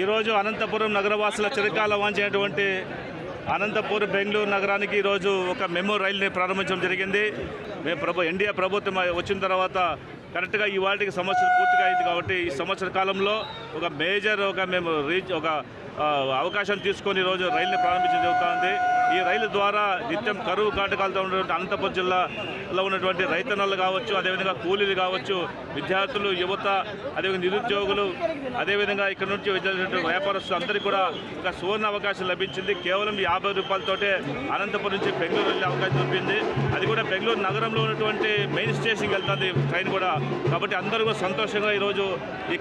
ఈరోజు అనంతపురం నగరవాసుల చిరకాల వాంచినటువంటి అనంతపూర్ బెంగళూరు నగరానికి ఈరోజు ఒక మెమో రైల్ని ప్రారంభించడం జరిగింది. మేము ప్రభు ఇండియా ప్రభుత్వం వచ్చిన తర్వాత కరెక్ట్గా ఈ వాటికి సంవత్సరం పూర్తిగా అయింది కాబట్టి ఈ సంవత్సర కాలంలో ఒక మేజర్ ఒక మేము రీచ్ ఒక అవకాశం తీసుకొని ఈరోజు రైల్ని ప్రారంభించడం జరుగుతుంది. ఈ రైలు ద్వారా నిత్యం కరువు కాటకాలతో ఉన్నటువంటి అనంతపురం జిల్లాలో ఉన్నటువంటి రైతన్నలు కావచ్చు అదేవిధంగా కూలీలు కావచ్చు విద్యార్థులు యువత అదేవిధంగా నిరుద్యోగులు అదేవిధంగా ఇక్కడ నుంచి వచ్చినటువంటి వ్యాపారస్తులు అందరికీ కూడా ఒక సువర్ణ అవకాశం లభించింది. కేవలం యాభై రూపాయలతోటే అనంతపురం నుంచి బెంగళూరు వెళ్ళే అవకాశం దొరికింది అది కూడా బెంగళూరు నగరంలో ఉన్నటువంటి మెయిన్ స్టేషన్కి వెళ్తుంది ట్రైన్ కూడా. కాబట్టి అందరూ కూడా సంతోషంగా ఈరోజు ఈ